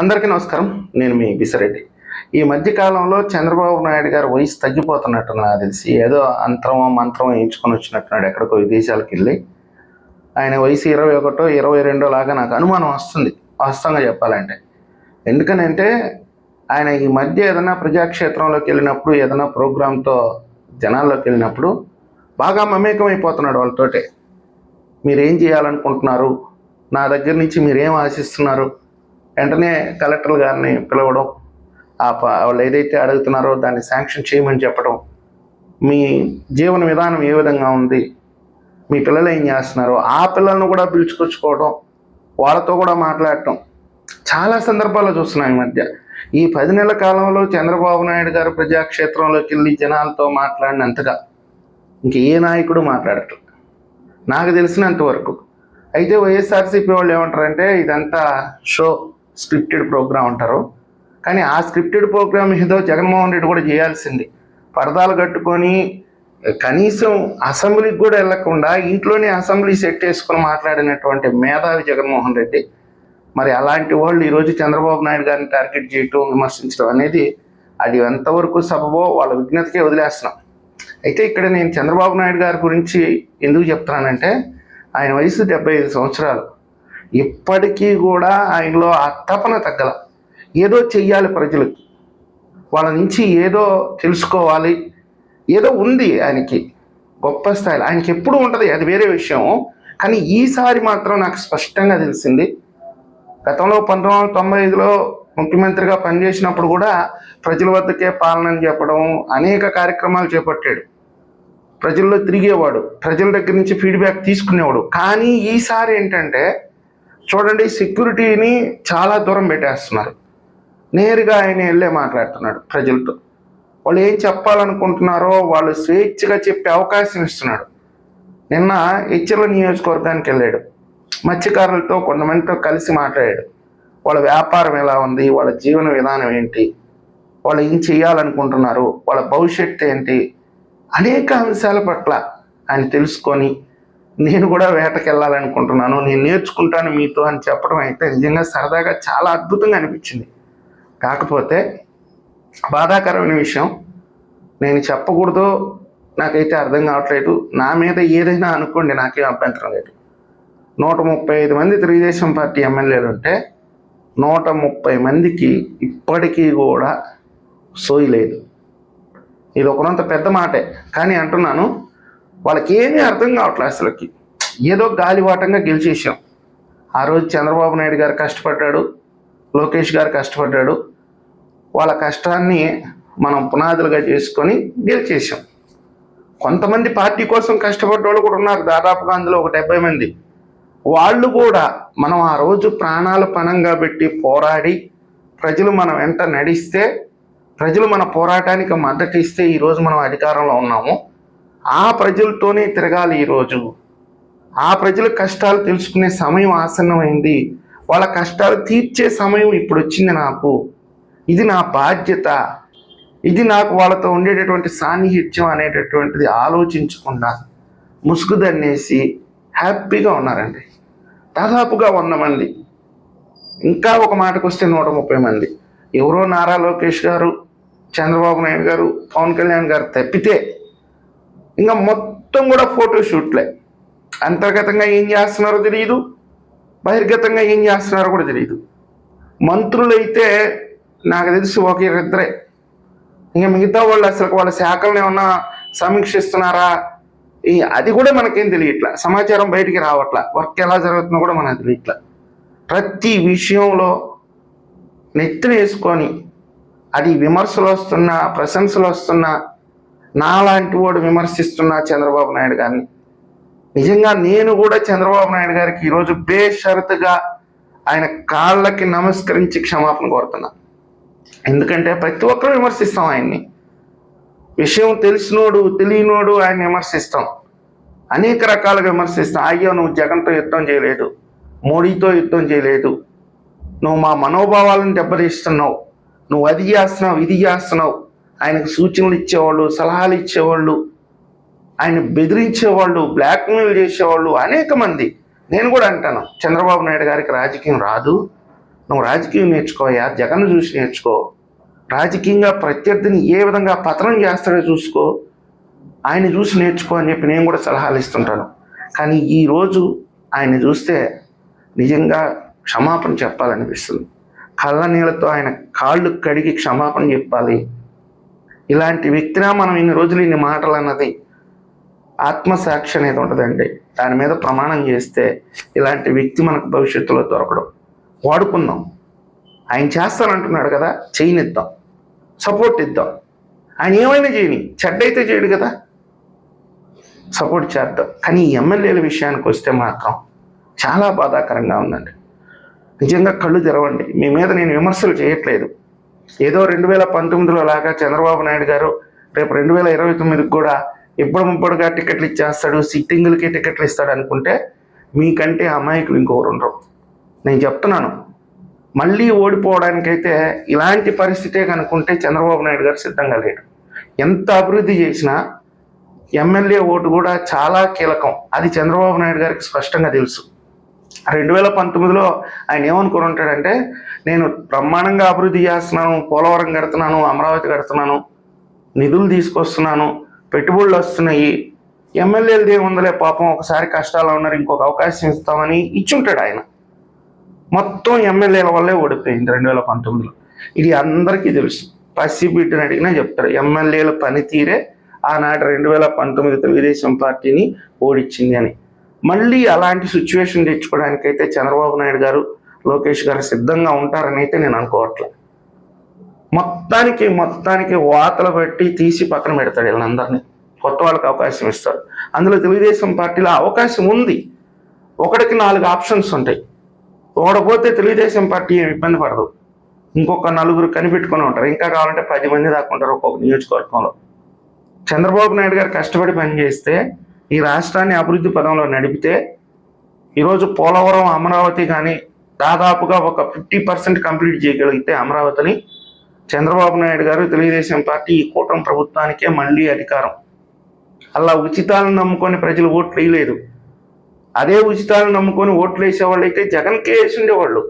అందరికీ నమస్కారం. నేను మీ బిసిరెడ్డి. ఈ మధ్యకాలంలో చంద్రబాబు నాయుడు గారు వయసు తగ్గిపోతున్నట్టు నాకు తెలిసి ఏదో అంతరమో మంత్రమో ఎంచుకొని వచ్చినట్టున్నాడు ఎక్కడికో విదేశాలకు వెళ్ళి. ఆయన వయసు ఇరవై ఒకటో ఇరవై రెండో లాగా నాకు అనుమానం వస్తుంది. వాస్తవంగా చెప్పాలంటే. ఎందుకనంటే ఆయన ఈ మధ్య ఏదైనా ప్రజాక్షేత్రంలోకి వెళ్ళినప్పుడు ఏదైనా ప్రోగ్రాంతో జనాల్లోకి వెళ్ళినప్పుడు బాగా మమేకం అయిపోతున్నాడు వాళ్ళతోటే. మీరేం చేయాలనుకుంటున్నారు? నా దగ్గర నుంచి మీరేం ఆశిస్తున్నారు? వెంటనే కలెక్టర్ గారిని పిలవడం ఆ వాళ్ళు ఏదైతే అడుగుతున్నారో దాన్ని శాంక్షన్ చేయమని చెప్పడం మీ జీవన విధానం ఏ విధంగా ఉంది మీ పిల్లలు ఏం చేస్తున్నారు ఆ పిల్లలను కూడా పిలుచుకొచ్చుకోవడం వాళ్ళతో కూడా మాట్లాడటం చాలా సందర్భాల్లో చూస్తున్నాం ఈ మధ్య. ఈ పది నెలల కాలంలో చంద్రబాబు నాయుడు గారు ప్రజాక్షేత్రంలోకి వెళ్ళి జనాలతో మాట్లాడినంతగా ఇంక ఏ నాయకుడు మాట్లాడటం నాకు తెలిసినంత వరకు అయితే వైఎస్ఆర్సీపీ వాళ్ళు ఏమంటారంటే ఇదంతా షో. స్క్రిప్టెడ్ ప్రోగ్రామ్ అంటారు. కానీ ఆ స్క్రిప్టెడ్ ప్రోగ్రామ్ ఏదో జగన్మోహన్ రెడ్డి కూడా చేయాల్సింది. పరదాలు కట్టుకొని కనీసం అసెంబ్లీకి కూడా వెళ్ళకుండా ఇంట్లోనే అసెంబ్లీ సెట్ చేసుకుని మాట్లాడినటువంటి మేధావి జగన్మోహన్ రెడ్డి మరి అలాంటి వాళ్ళు ఈరోజు చంద్రబాబు నాయుడు గారిని టార్గెట్ చేయటం విమర్శించడం అనేది అది ఎంతవరకు సబబో వాళ్ళ విజ్ఞతకే వదిలేస్తున్నాం. అయితే ఇక్కడ నేను చంద్రబాబు నాయుడు గారి గురించి ఎందుకు చెప్తున్నానంటే ఆయన వయసు డెబ్బై ఐదు సంవత్సరాలు. ఇప్పటికీ కూడా ఆయనలో ఆ తపన తగ్గల. ఏదో చెయ్యాలి ప్రజలకి. వాళ్ళ నుంచి ఏదో తెలుసుకోవాలి. ఏదో ఉంది ఆయనకి. గొప్ప స్థాయిలో. ఆయనకి ఎప్పుడు ఉంటుంది. అది వేరే విషయం. కానీ ఈసారి మాత్రం నాకు స్పష్టంగా తెలిసింది గతంలో పంతొమ్మిది వందల తొంభై ఐదులో ముఖ్యమంత్రిగా పనిచేసినప్పుడు కూడా ప్రజల వద్దకే పాలనని చెప్పడం అనేక కార్యక్రమాలు చేపట్టాడు. ప్రజల్లో తిరిగేవాడు. ప్రజల దగ్గర నుంచి ఫీడ్బ్యాక్ తీసుకునేవాడు. కానీ ఈసారి ఏంటంటే చూడండి సెక్యూరిటీని చాలా దూరం పెట్టేస్తున్నారు. నేరుగా ఆయన వెళ్ళే మాట్లాడుతున్నాడు ప్రజలతో. వాళ్ళు ఏం చెప్పాలనుకుంటున్నారో వాళ్ళు స్వేచ్ఛగా చెప్పే అవకాశం ఇస్తున్నాడు. నిన్న హెచ్చర్ల నియోజకవర్గానికి వెళ్ళాడు. మత్స్యకారులతో కొంతమందితో కలిసి మాట్లాడాడు. వాళ్ళ వ్యాపారం ఎలా ఉంది? వాళ్ళ జీవన విధానం ఏంటి? వాళ్ళు ఏం చేయాలనుకుంటున్నారు? వాళ్ళ భవిష్యత్తు ఏంటి? అనేక అంశాల పట్ల ఆయన తెలుసుకొని నేను కూడా వేటకి వెళ్ళాలనుకుంటున్నాను నేను నేర్చుకుంటాను మీతో అని చెప్పడం అయితే నిజంగా సరదాగా చాలా అద్భుతంగా అనిపించింది. కాకపోతే బాధాకరమైన విషయం నేను చెప్పకూడదు నాకైతే అర్థం కావట్లేదు. నా మీద ఏదైనా అనుకోండి నాకేం అభ్యంతరం లేదు. నూట ముప్పై ఐదు మంది తెలుగుదేశం పార్టీ ఎమ్మెల్యేలు ఉంటే నూట ముప్పై మందికి ఇప్పటికీ కూడా సోయి లేదు. ఇది ఒకరంత పెద్ద మాటే. కానీ అంటున్నాను వాళ్ళకి ఏమీ అర్థం కావట్లేదు అసలుకి. ఏదో గాలివాటంగా గెలిచేసాం ఆ రోజు చంద్రబాబు నాయుడు గారు కష్టపడ్డాడు లోకేష్ గారు కష్టపడ్డాడు. వాళ్ళ కష్టాన్ని మనం పునాదులుగా చేసుకొని గెలిచేసాం కొంతమంది పార్టీ కోసం కష్టపడ్డ వాళ్ళు కూడా ఉన్నారు దాదాపుగా అందులో ఒక డెబ్బై మంది. వాళ్ళు కూడా మనం ఆ రోజు ప్రాణాలు పణంగా పెట్టి పోరాడి ప్రజలు మన వెంట నడిస్తే ప్రజలు మన పోరాటానికి మద్దతు ఇస్తే ఈరోజు మనం అధికారంలో ఉన్నాము. ఆ ప్రజలతోనే తిరగాలి ఈరోజు. ఆ ప్రజల కష్టాలు తెలుసుకునే సమయం ఆసన్నమైంది. వాళ్ళ కష్టాలు తీర్చే సమయం ఇప్పుడు వచ్చింది నాకు. ఇది నా బాధ్యత. ఇది నాకు వాళ్ళతో ఉండేటటువంటి సాన్నిహిత్యం అనేటటువంటిది ఆలోచించకుండా ముసుగుదన్నేసి హ్యాపీగా ఉన్నారండి. దాదాపుగా వంద మంది. ఇంకా ఒక మాటకు వస్తే నూట ముప్పై మంది. ఎవరో నారా లోకేష్ గారు చంద్రబాబు నాయుడు గారు పవన్ కళ్యాణ్ గారు తప్పితే ఇంకా మొత్తం కూడా ఫోటో షూట్లే అంతర్గతంగా ఏం చేస్తున్నారో తెలియదు బహిర్గతంగా ఏం చేస్తున్నారో కూడా తెలియదు మంత్రులైతే నాకు తెలిసి ఒక ఇద్దరే. ఇంకా మిగతా వాళ్ళు అసలు వాళ్ళ శాఖలను ఏమన్నా సమీక్షిస్తున్నారా? ఈ అది కూడా మనకేం తెలియట్లా. సమాచారం బయటికి రావట్లా. వర్క్ ఎలా జరుగుతుందో కూడా మనకు తెలియట్లా. ప్రతి విషయంలో నెత్తిన వేసుకొని అది విమర్శలు వస్తున్నా ప్రశంసలు వస్తున్నా నాలాంటి వాడు విమర్శిస్తున్నా చంద్రబాబు నాయుడు గారిని. నిజంగా నేను కూడా చంద్రబాబు నాయుడు గారికి ఈరోజు బేషరతుగా ఆయన కాళ్ళకి నమస్కరించి క్షమాపణ కోరుతున్నా. ఎందుకంటే ప్రతి ఒక్కరూ విమర్శిస్తాం ఆయన్ని. విషయం తెలిసినోడు తెలియనోడు ఆయన విమర్శిస్తాం. అనేక రకాలుగా విమర్శిస్తాం. అయ్యో నువ్వు జగన్తో యుద్ధం చేయలేదు. మోడీతో యుద్ధం చేయలేదు. నువ్వు మా మనోభావాలను దెబ్బతీస్తున్నావు. నువ్వు అది చేస్తున్నావు ఇది చేస్తున్నావు. ఆయనకు సూచనలు ఇచ్చేవాళ్ళు సలహాలు ఇచ్చేవాళ్ళు ఆయన బెదిరించేవాళ్ళు బ్లాక్మెయిల్ చేసేవాళ్ళు అనేక మంది. నేను కూడా అంటాను చంద్రబాబు నాయుడు గారికి రాజకీయం రాదు. నువ్వు రాజకీయం నేర్చుకోయా జగన్ చూసి నేర్చుకో. రాజకీయంగా ప్రత్యర్థిని ఏ విధంగా పతనం చేస్తాడో చూసుకో. ఆయన చూసి నేర్చుకో అని చెప్పి నేను కూడా సలహాలు ఇస్తుంటాను. కానీ ఈరోజు ఆయన చూస్తే నిజంగా క్షమాపణ చెప్పాలనిపిస్తుంది. కళ్ళ నీళ్ళతో ఆయన కాళ్ళు కడిగి క్షమాపణ చెప్పాలి. ఇలాంటి వ్యక్తినా మనం ఇన్ని రోజులు ఇన్ని మాటలు అన్నది ఆత్మసాక్షి అనేది ఉంటుందండి. దాని మీద ప్రమాణం చేస్తే ఇలాంటి వ్యక్తి మనకు భవిష్యత్తులో దొరకడం. వాడుకుందాం. ఆయన చేస్తానంటున్నాడు కదా చేయనిద్దాం. సపోర్ట్ ఇద్దాం. ఆయన ఏమైనా చేయని చెడ్డైతే చేయడు కదా. సపోర్ట్ చేద్దాం. కానీ ఎమ్మెల్యేల విషయానికి వస్తే మాత్రం చాలా బాధాకరంగా ఉందండి. నిజంగా కళ్ళు తెరవండి. మీ మీద నేను విమర్శలు చేయట్లేదు. ఏదో రెండు వేల పంతొమ్మిదిలో లాగా చంద్రబాబు నాయుడు గారు రేపు రెండు వేల ఇరవై తొమ్మిదికి కూడా ఇప్పుడు ముప్పడుగా టికెట్లు ఇచ్చేస్తాడు సిట్టింగులకి టికెట్లు ఇస్తాడు అనుకుంటే మీకంటే అమాయకులు ఇంకొకరు ఉండరు. నేను చెప్తున్నాను. మళ్ళీ ఓడిపోవడానికైతే ఇలాంటి పరిస్థితే కనుకుంటే చంద్రబాబు నాయుడు గారు సిద్ధంగా లేడు. ఎంత అభివృద్ధి చేసినా ఎమ్మెల్యే ఓటు కూడా చాలా కీలకం. అది చంద్రబాబు నాయుడు గారికి స్పష్టంగా తెలుసు. రెండు వేల పంతొమ్మిదిలో ఆయన ఏమనుకుని ఉంటాడంటే నేను బ్రహ్మాండంగా అభివృద్ధి చేస్తున్నాను పోలవరం కడుతున్నాను అమరావతి కడుతున్నాను నిధులు తీసుకొస్తున్నాను పెట్టుబడులు వస్తున్నాయి ఎమ్మెల్యేలది ఏముందలే పాపం ఒకసారి కష్టాలు ఉన్నారు ఇంకొక అవకాశం ఇస్తామని ఇచ్చుంటాడు ఆయన. మొత్తం ఎమ్మెల్యేల వల్లే ఓడిపోయింది రెండు వేల పంతొమ్మిదిలో. ఇది అందరికీ తెలుసు. పసిబిడ్డని అడిగినా చెప్తారు ఎమ్మెల్యేల పనితీరే ఆనాటి రెండు వేల పంతొమ్మిది తెలుగుదేశం పార్టీని ఓడించింది అని. మళ్ళీ అలాంటి సిచ్యువేషన్ తెచ్చుకోవడానికైతే చంద్రబాబు నాయుడు గారు లోకేష్ గారు సిద్ధంగా ఉంటారని అయితే నేను అనుకోవట్లే. మొత్తానికి మొత్తానికి వాతలు పెట్టి తీసి పక్కన పెడతాడు వీళ్ళందరినీ. కొత్త వాళ్ళకి అవకాశం ఇస్తాడు అందులో తెలుగుదేశం పార్టీలో అవకాశం ఉంది. ఒకటికి నాలుగు ఆప్షన్స్ ఉంటాయి. ఓడపోతే తెలుగుదేశం పార్టీ ఏమి ఇబ్బంది పడదు. ఇంకొక నలుగురు కనిపెట్టుకొని ఉంటారు. ఇంకా కావాలంటే పది మంది దాకా ఉంటారు ఒక్కొక్క నియోజకవర్గంలో. చంద్రబాబు నాయుడు గారు కష్టపడి పనిచేస్తే ఈ రాష్ట్రాన్ని అభివృద్ధి పదంలో నడిపితే ఈరోజు పోలవరం అమరావతి కానీ దాదాపుగా ఒక ఫిఫ్టీ పర్సెంట్ కంప్లీట్ చేయగలిగితే అమరావతిని చంద్రబాబు నాయుడు గారు తెలుగుదేశం పార్టీ ఈ కూటమి ప్రభుత్వానికే మళ్ళీ అధికారం. అలా ఉచితాలను నమ్ముకొని ప్రజలు ఓట్లు వేయలేదు. అదే ఉచితాలను నమ్ముకొని ఓట్లు వేసేవాళ్ళు అయితే జగన్కే వేసి ఉండేవాళ్ళు.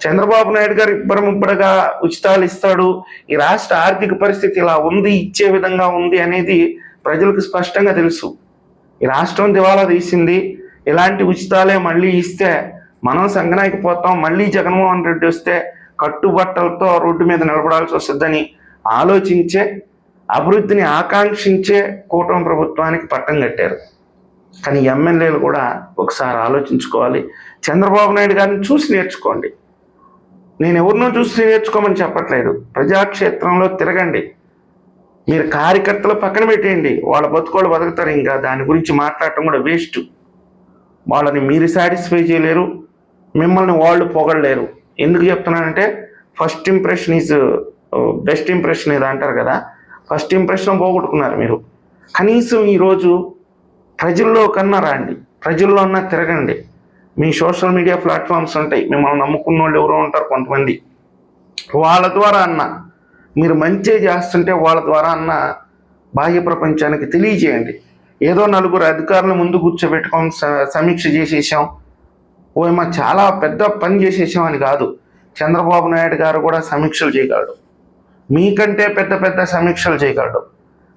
చంద్రబాబు నాయుడు గారు ఇబ్బరు ముబ్బరగా ఉచితాలు ఇస్తాడు. ఈ రాష్ట్ర ఆర్థిక పరిస్థితి ఇలా ఉంది ఇచ్చే విధంగా ఉంది అనేది ప్రజలకు స్పష్టంగా తెలుసు. ఈ రాష్ట్రం దివాలా తీసింది. ఇలాంటి ఉచితాలే మళ్ళీ ఇస్తే మనం సంగనానికి పోతాం. మళ్ళీ జగన్మోహన్ రెడ్డి వస్తే కట్టుబట్టలతో రోడ్డు మీద నిలబడాల్సి వస్తుందని ఆలోచించే అభివృద్ధిని ఆకాంక్షించే కూటమి ప్రభుత్వానికి పట్టం కట్టారు. కానీ ఎమ్మెల్యేలు కూడా ఒకసారి ఆలోచించుకోవాలి. చంద్రబాబు నాయుడు గారిని చూసి నేర్చుకోండి. నేను ఎవరినో చూసి నేర్చుకోమని చెప్పట్లేదు. ప్రజాక్షేత్రంలో తిరగండి. మీరు కార్యకర్తలు పక్కన పెట్టేయండి. వాళ్ళ బతుకోళ్ళు బతుకుతారు. ఇంకా దాని గురించి మాట్లాడటం కూడా వేస్ట్. వాళ్ళని మీరు సాటిస్ఫై చేయలేరు. మిమ్మల్ని వాళ్ళు పొగడలేరు. ఎందుకు చెప్తున్నానంటే first impression is best impression ఇది అంటారు కదా. ఫస్ట్ ఇంప్రెషన్ పోగొట్టుకున్నారు మీరు. కనీసం ఈరోజు ప్రజల్లో కన్నా రండి. ప్రజల్లో అన్నా తిరగండి. మీ సోషల్ మీడియా ప్లాట్ఫామ్స్ ఉంటాయి. మిమ్మల్ని నమ్ముకున్న వాళ్ళు ఎవరో ఉంటారు కొంతమంది. వాళ్ళ ద్వారా అన్న. మీరు మంచి చేస్తుంటే వాళ్ళ ద్వారా అన్న బాహ్య ప్రపంచానికి తెలియజేయండి. ఏదో నలుగురు అధికారుల ముందు కూర్చోబెట్టుకొని స- సమీక్ష చేసేసాం. ఓ ఏమో చాలా పెద్ద పని చేసేసాం అని కాదు. చంద్రబాబు నాయుడు గారు కూడా సమీక్షలు చేయగలడు. మీకంటే పెద్ద పెద్ద సమీక్షలు చేయగలడు.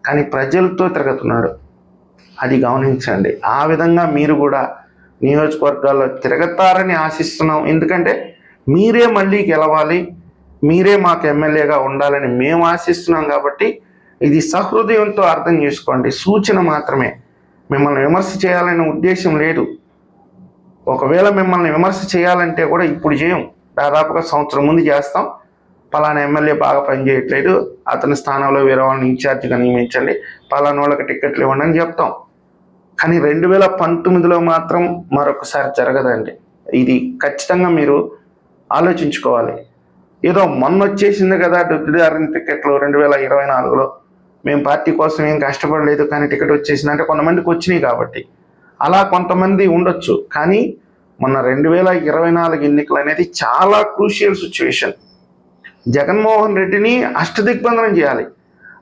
కానీ ప్రజలతో తిరుగుతున్నాడు. అది గమనించండి. ఆ విధంగా మీరు కూడా నియోజకవర్గాల్లో తిరగతారని ఆశిస్తున్నాం. ఎందుకంటే మీరే మళ్ళీ గెలవాలి. మీరే మాకు ఎమ్మెల్యేగా ఉండాలని మేము ఆశిస్తున్నాం కాబట్టి ఇది సహృదయంతో అర్థం చేసుకోండి. సూచన మాత్రమే. మిమ్మల్ని విమర్శ చేయాలనే ఉద్దేశం లేదు. ఒకవేళ మిమ్మల్ని విమర్శ చేయాలంటే కూడా ఇప్పుడు చేయం. దాదాపుగా సంవత్సరం ముందు చేస్తాం. పలానా ఎమ్మెల్యే బాగా పనిచేయట్లేదు అతని స్థానంలో వేరే వాళ్ళని ఇన్ఛార్జిగా నియమించండి. పలానా వాళ్ళకి టికెట్లు ఇవ్వండి అని చెప్తాం. కానీ రెండు వేల పంతొమ్మిదిలో మాత్రం మరొకసారి జరగదండి. ఇది ఖచ్చితంగా మీరు ఆలోచించుకోవాలి. ఏదో మొన్న వచ్చేసింది కదా దుద్దిదారిన టికెట్లు రెండు వేల ఇరవై నాలుగులో. మేము పార్టీ కోసం ఏం కష్టపడలేదు కానీ టికెట్ వచ్చేసింది. అంటే కొంతమందికి వచ్చినాయి కాబట్టి. అలా కొంతమంది ఉండొచ్చు. కానీ మొన్న రెండు వేల ఇరవై నాలుగు ఎన్నికలు అనేది చాలా క్రూషియల్ సిచ్యువేషన్. జగన్మోహన్ రెడ్డిని అష్టదిగ్బంధనం చేయాలి.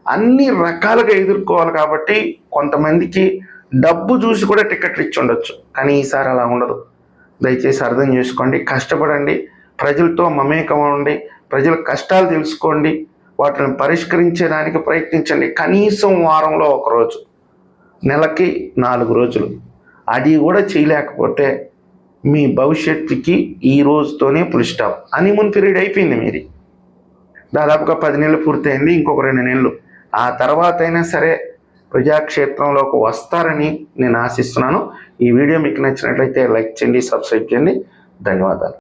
అన్ని రకాలుగా ఎదుర్కోవాలి కాబట్టి కొంతమందికి డబ్బు చూసి కూడా టికెట్లు ఇచ్చి ఉండొచ్చు. కానీ ఈసారి అలా ఉండదు. దయచేసి అర్థం చేసుకోండి. కష్టపడండి. ప్రజలతో మమేకం ఉండి ప్రజల కష్టాలు తెలుసుకోండి వాటిని పరిష్కరించడానికి ప్రయత్నించండి. కనీసం వారంలో ఒకరోజు నెలకి నాలుగు రోజులు. అది కూడా చేయలేకపోతే మీ భవిష్యత్తుకి ఈ రోజుతోనే పులి స్టాప్ హనీమూన్ పీరియడ్ అయిపోయింది మీది. దాదాపుగా పది నెలలు పూర్తయింది ఇంకొక రెండు నెలలు. ఆ తర్వాత అయినా సరే ప్రజాక్షేత్రంలోకి వస్తారని నేను ఆశిస్తున్నాను. ఈ వీడియో మీకు నచ్చినట్లయితే లైక్ చేయండి సబ్స్క్రైబ్ చేయండి. ధన్యవాదాలు.